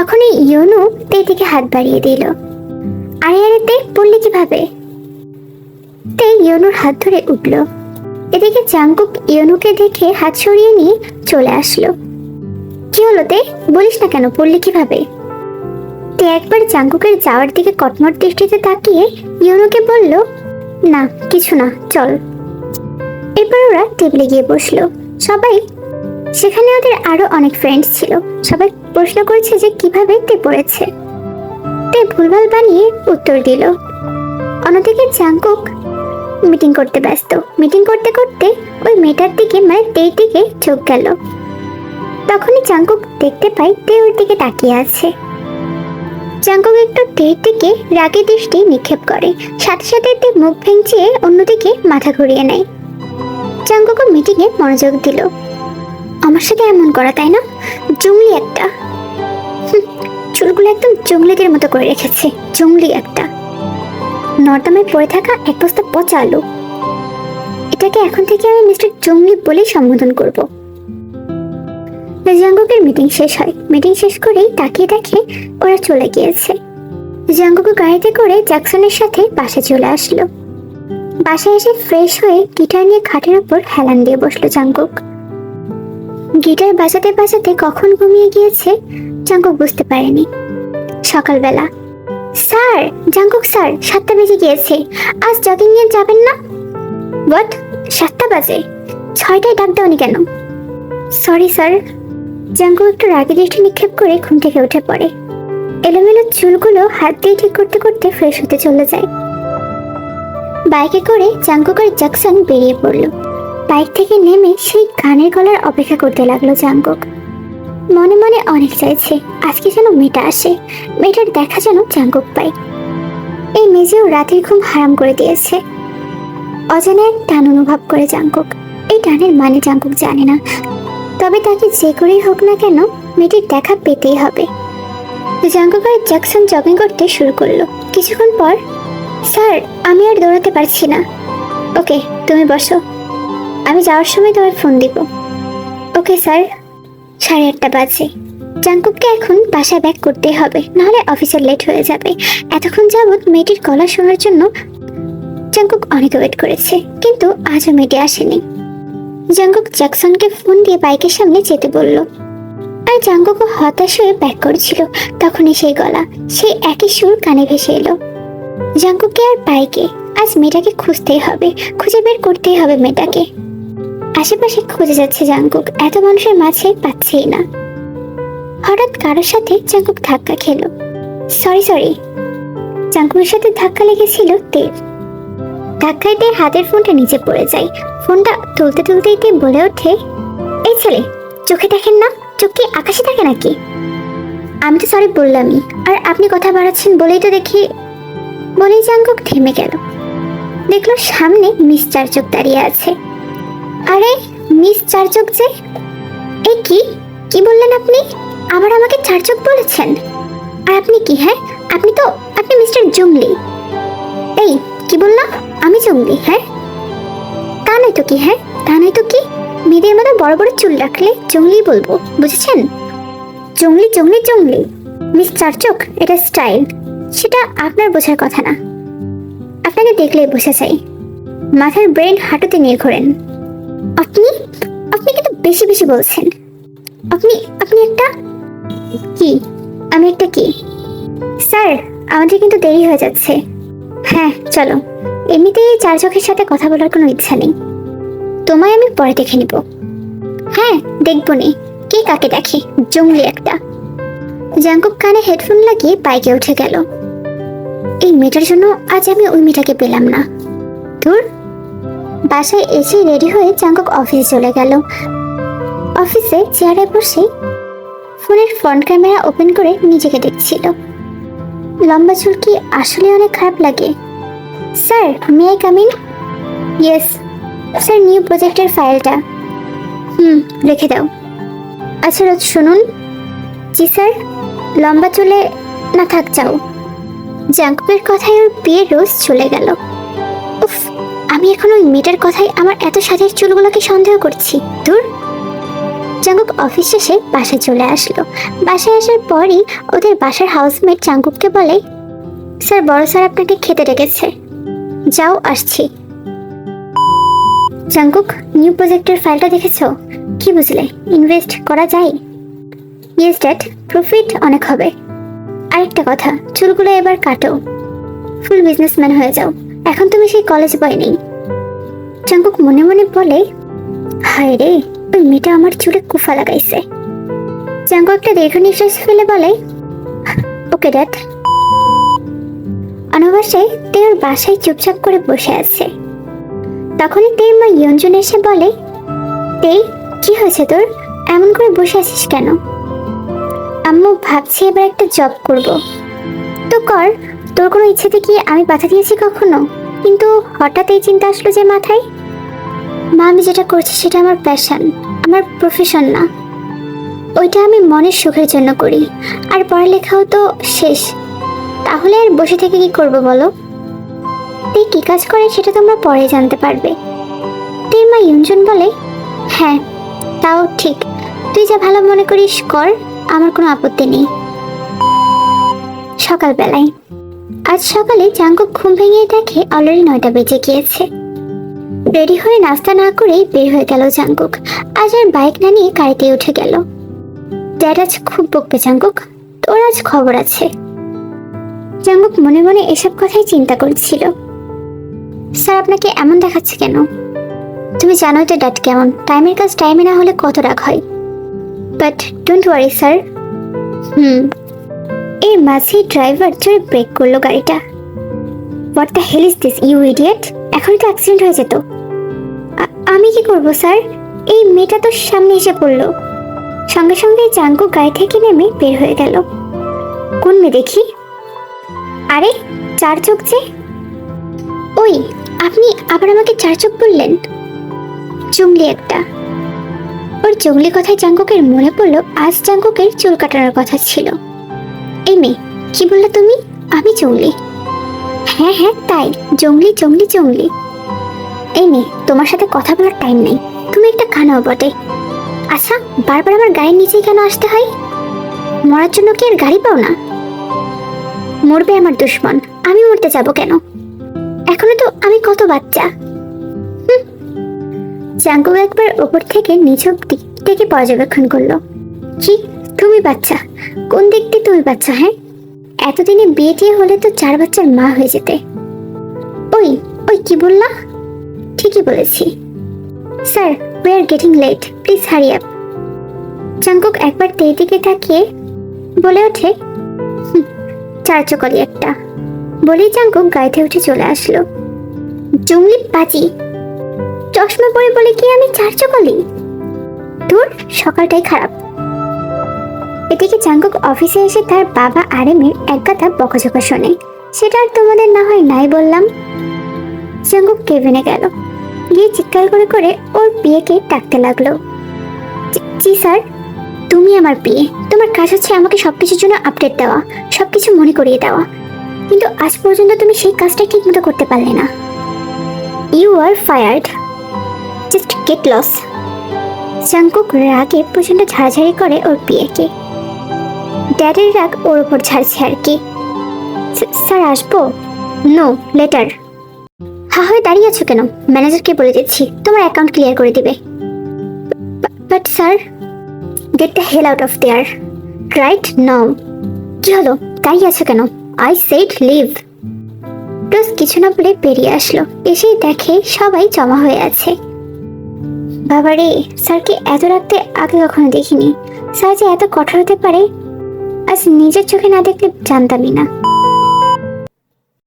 তখনই ইয়নু তে দিকে হাত বাড়িয়ে দিল। আরে আরে তে পড়লি কীভাবে? তে ইয়নুর হাত ধরে উঠল। এদিকে জাঙ্কুক ইয়নুকে দেখে হাত সরিয়ে নিয়ে চলে আসলো। কি হলো তে? বলিস না কেন, পড়লি কীভাবে? তে একবার জাঙ্কুকের যাওয়ার দিকে কটমট দৃষ্টিতে তাকিয়ে ইয়নুকে বলল, না, কিছু না, চল। এরপর ওরা টেবিলে গিয়ে বসল। সবাই সেখানে ওদের আরও অনেক ফ্রেন্ডস ছিল। সবাই প্রশ্ন করছে যে কীভাবে তে পড়েছে। তে ভুলভাল বানিয়ে উত্তর দিল। অন্যদিকে জাঙ্কুক মিটিং করতে ব্যস্ত। মিটিং করতে করতে ওই মেয়েটার দিকে মানে তের দিকে চোখ গেল। তখনই জাঙ্কুক দেখতে পাই তে ওর দিকে তাকিয়ে আছে। জাঙ্কুক একটু তের দিকে রাগী দৃষ্টি নিক্ষেপ করে। সাথে সাথে তে মুখ ভেঙচিয়ে অন্যদিকে মাথা ঘুরিয়ে নেয়। জাঙ্কুকও মিটিংয়ে মনোযোগ দিল। আমার সাথে এমন করা, তাই না? জঙ্গলি একটা। চুলগুলো একদম জঙ্গলিদের মতো করে রেখেছে, জঙ্গলি একটা। নর্দমায় পড়ে থাকা এক বস্তা পচা আলু। এটাকে এখন থেকে আমি মিস্টার জঙ্গলি বলেই সম্বোধন করব। জাঙ্গুকের মিটিং শেষ হয়। মিটিং শেষ করেই তাকিয়ে দেখে ওরা চলে গিয়েছে। জাঙ্গুকু গাড়িতে করে জ্যাকসনের সাথে বাসে চলে আসলো। বাসায় এসে ফ্রেশ হয়ে গিটার নিয়ে খাটের উপর হেলান দিয়ে বসল জাঙ্গুক। গিটার বাজাতে বাজাতে কখন ঘুমিয়ে গিয়েছে? জাঙ্কুক বুঝতে পারেনি। সকালবেলা, স্যার, জাঙ্কুক স্যার, সাতটা বেজে গিয়েছে। আজ জগিং নিয়ে যাবেন না? হোয়াট সাতটা বাজে? ছয়টায় ডাক দেওনি কেন? সরি স্যার জাঙ্কুক একটু রাগি দৃষ্টি নিক্ষেপ করে ঘুম থেকে উঠে পড়ে। এলোমেলো চুলগুলো হাত দিয়ে ঠিক করতে করতে ফ্রেশ হতে চলে যায়। বাইকে করে জাঙ্কুক আর জ্যাকসন বেরিয়ে পড়ল। বাইক থেকে নেমে সেই গানের গলার অপেক্ষা করতে লাগল জাঙ্কুক। মনে মনে অনেক চাইছে, আজকে যেন মেয়েটা আসে। মেয়েটার দেখা যেন জাঙ্কুক পাই। এই মেজেও রাতের ঘুম হারাম করে দিয়েছে। অজানা এক টান অনুভব করে জাঙ্কুক। এই টানের মানে জাঙ্কুক জানে না। তবে তাকে যে করেই হোক না কেন, মেয়েটির দেখা পেতেই হবে। জাঙ্কুক আর জ্যাকসন জগিং করতে শুরু করল। কিছুক্ষণ পর, স্যার, আমি আর দৌড়াতে পারছি না। ওকে, তুমি বসো। আমি যাওয়ার সময় তোমার ফোন দিব। Okay, sir. সাড়ে আটটা বাজে। জাঙ্কুককে এখন বাসায় ব্যাক করতেই হবে, নাহলে অফিসে লেট হয়ে যাবে। এতক্ষণ যাবৎ মেয়েটির গলা শোনার জন্য জাঙ্কুক অনেক ওয়েট করেছে, কিন্তু আজও মেয়েটি আসেনি। জাঙ্কুক জ্যাকসনকে ফোন দিয়ে বাইকের সামনে যেতে বলল। আর জাঙ্কুকও হতাশ হয়ে ব্যাক করেছিল, তখনই সেই গলা, সেই একই সুর কানে ভেসে এলো। জাঙ্কুককে আর বাইকে, আজ মেয়েটাকে খুঁজতেই হবে, খুঁজে বের করতেই হবে মেয়েটাকে। আশেপাশে খুঁজে যাচ্ছে জাঙ্কুক। এত মানুষের মাঝে পাচ্ছেই না। হঠাৎ কারোর সাথে জাঙ্কুক ধাক্কা খেলো। Sorry sorry. জাঙ্কুকের সাথে ধাক্কা লেগেছিল তের। ধাক্কায় তের হাতের ফোনটা নিচে পড়ে যায়। ফোনটা তুলতে তুলতেই তে বলে ওঠে, এই ছেলে, চোখে দেখেন না? চোখ কি আকাশে থাকে নাকি? আমি তো সরি বললামই। আর আপনি কথা বাড়াচ্ছেন বলেই তো দেখি বলেই জাঙ্কুক থেমে গেল। দেখল সামনে মিস চারচোক দাঁড়িয়ে আছে। আরে, মিস চারচক যে। এই কি? কি বললেন আপনি? আবার আমাকে চারচক বলেছেন। আর আপনি কি হ্যাঁ? আপনি তো, আপনি মিস্টার জঙ্গলি। এই, কি বললাম? আমি জঙ্গলি হ্যাঁ? তা নয় তো কি হ্যাঁ? তা নয় তো কি? মেয়েদের মতো বড় বড় চুল রাখলে জঙ্গলি বলব, বুঝেছেন? জঙ্গলি জঙ্গলি জঙ্গলি। মিস চারচক, এটা স্টাইল। সেটা আপনার বোঝার কথা না। আপনাকে দেখলেই বোঝা যায়। মাথার ব্রেন হাঁটুতে নিয়ে ঘোরেন। আপনি আপনি কিন্তু বেশি বেশি বলছেন। আপনি আপনি একটা কি? আমি একটা কি? স্যার, আমাদের কিন্তু দেরি হয়ে যাচ্ছে। হ্যাঁ চলো। এমনিতেই চার চোখের সাথে কথা বলার কোনো ইচ্ছা নেই। তোমায় আমি পরে দেখে নিব। হ্যাঁ দেখব নে কে কাকে দেখে? জঙ্গলি একটা। জাঙ্কুক কানে হেডফোন লাগিয়ে বাইকে উঠে গেল। এই মেয়েটার জন্য আজ আমি ওই মেয়েটাকে পেলাম না। ধুর বাসায় এসে রেডি হয়ে চাঙ্কক অফিসে চলে গেল। অফিসে চেয়ারে বসে ফোনের ফ্রন্ট ক্যামেরা ওপেন করে নিজেকে দেখছিল। লম্বা চুল কি আসলে অনেক খারাপ লাগে? Sir, may I come in yes. Sir, new প্রজেক্টের ফাইলটা। হুম, রেখে দাও। আচ্ছা রোজ শুনুন। জি, স্যার। লম্বা চুলে না থাক, যাও। জাঙ্কুকের কথায় ওর বিয়ের রোজ চলে গেল। উফ আমি এখন ওই মেয়েটার কথাই আমার এত সাজের চুলগুলোকে সন্দেহ করছি। দূর। চাঙ্কুক অফিস শেষে বাসায় চলে আসলো। বাসায় আসার পরই ওদের বাসার হাউসমেট চাঙ্কুককে বলে, স্যার, বড় স্যার আপনাকে খেতে ডেকেছে। যাও, আসছি। চাঙ্কুক নিউ প্রজেক্টের ফাইলটা দেখেছ? কি বুঝলে? ইনভেস্ট করা যায়? ইয়েস ড্যাড প্রফিট অনেক হবে। আরেকটা কথা, চুলগুলো এবার কাটো। ফুল বিজনেসম্যান হয়ে যাও। এখন তুমি সেই কলেজ বয় নেই। চাঙ্কুক মনে মনে বলে, হায় রে, ওই মেয়েটা আমার চুলে কুফা লাগাইছে। চাঙ্কু একটা দীর্ঘ নিঃশ্বাস ফেলে বলে, ওকে ড্যাড। অনবসে তের বাসায় চুপচাপ করে বসে আছে। তখনই তের মা ইয়ঞ্জন এসে বলে তে কি হয়েছে তোর? এমন করে বসে আছিস কেন? আম্মু, ভাবছি এবার একটা জব করব। তো কর, তোর কোনো ইচ্ছেতে কি আমি বাধা দিয়েছি কখনো? কিন্তু হঠাৎ এই চিন্তা আসলো যে মাথায়? মা, আমি যেটা করছি সেটা আমার প্যাশন আমার প্রফেশন না। ওইটা আমি মনের সুখের জন্য করি। আর পড়ালেখাও তো শেষ। তাহলে আর বসে থেকে কি করব বলো? তুই কি কাজ করে সেটা তোমরা পরে জানতে পারবে। তুই মা ইউনজন বলে? হ্যাঁ তাও ঠিক। তুই যা ভালো মনে করিস কর, আমার কোনো আপত্তি নেই। সকালবেলায়। আজ সকালে চাঙ্কুক ঘুম ভেঙে দেখে অলরেডি নয়টা বেজে গিয়েছে। রেডি হয়ে নাস্তা না করেই বের হয়ে গেল জাঙ্কুক আজ আর বাইক না নিয়ে গাড়িতে উঠে গেল। ড্যাড আজ খুব বকবে জাঙ্কুক তোর আজ খবর আছে। জাঙ্কুক মনে মনে এসব কথাই চিন্তা করছিল। স্যার, আপনাকে এমন দেখাচ্ছে কেন? তুমি জানোই তো ড্যাড কেমন। টাইমের কাজ টাইমে না হলে কত রাগ হয়। But don't worry, sir. হুম এর মাঝে ড্রাইভার জোরে ব্রেক করল গাড়িটা। What the hell is this you idiot এখন তো অ্যাক্সিডেন্ট হয়ে যেত। আমি কি করব স্যার এই মেয়েটা তো সামনে এসে পড়ল। সঙ্গে সঙ্গে জাঙ্কু গাড়ি থেকে নেমে বের হয়ে গেল। কোন মেয়ে দেখি? আরে, চার চোখ যে। ওই, আপনি আবার আমাকে চার চোখ বললেন? জঙ্গলি একটা। ওর জঙ্গলি কথায় জাঙ্কুকের মনে পড়ল, আজ জাঙ্কুকের চুল কাটানোর কথা ছিল। এই মেয়ে, কি বললে তুমি? আমি জঙ্গলি। হ্যাঁ হ্যাঁ তাই। জঙ্গলি জঙ্গলি জঙ্গলি। এই মেয়ে, তোমার সাথে কথা বলার টাইম নেই। তুমি একটা খানাও বটে। আচ্ছা বারবার আমার গাড়ির নিচেই কেন আসতে হয়? মরার জন্য কি আর গাড়ি পাও না? মরবে আমার দুশ্মন। আমি মরতে যাব কেন? এখনও তো আমি কত বাচ্চা। জাঙ্গু একবার ওপর থেকে নিচ অব্দি থেকে পর্যবেক্ষণ করল। কি? তুমি বাচ্চা। কোন দিক দিয়ে তুমি বাচ্চা হ্যাঁ? এতদিনে বিয়ে টিয়ে হলে তো চার বাচ্চার মা হয়ে যেতে। ওই ওই কি বললা? ঠিকই বলেছি। Sir we are getting late please hurry up Jungkook একবার তেই দিকে তাকিয়ে বলে ওঠে "হুম, চার চকলি একটা। বলেই চাঙ্কুক গাড়িতে উঠে চলে আসলো। জঙ্গলি পাজি চশমা পরে বলে কি আমি চার চকলি তোর সকালটাই খারাপ। এদিকে চাঙ্কুক অফিসে এসে তার বাবা আরেমের এক কথা বকাঝকা শোনে। সেটা আর তোমাদের না হয় নাই বললাম। চাঙ্কুক কেবিনে গেল। গিয়ে চিৎকার করে করে ওর বিয়েকে ডাকতে লাগল। "জি- স্যার, তুমি আমার বিয়ে। তোমার কাজ হচ্ছে আমাকে সবকিছুর জন্য আপডেট দেওয়া, সবকিছু মনে করিয়ে দেওয়া। কিন্তু আজ পর্যন্ত তুমি সেই কাজটা ঠিক মতো করতে পারলে না। You are fired just get lost Jungkook রাগে প্রচণ্ড ঝাড়াঝাড়ি করে ওর বিয়েকে। ড্যাডের রাগ ওর ওপর ঝাড়ছে আর কি। "স্যার- আসব? নো লেটার হা হয়ে দাঁড়িয়ে আছো কেন? ম্যানেজারকে বলে দিচ্ছি, তোমার অ্যাকাউন্ট ক্লিয়ার করে দিবে। But sir get the hell out of there right now কি হলো? দাঁড়িয়ে আছো কেন? আই সেড লিভ রোজ কিছু না বলে বেরিয়ে আসলো। এসেই দেখে সবাই জমা হয়ে আছে। বাবারে, স্যারকে এত রাখতে আগে কখনো দেখিনি। স্যার যে এত কঠোর হতে পারে আজ নিজের চোখে না দেখলে জানতামই না।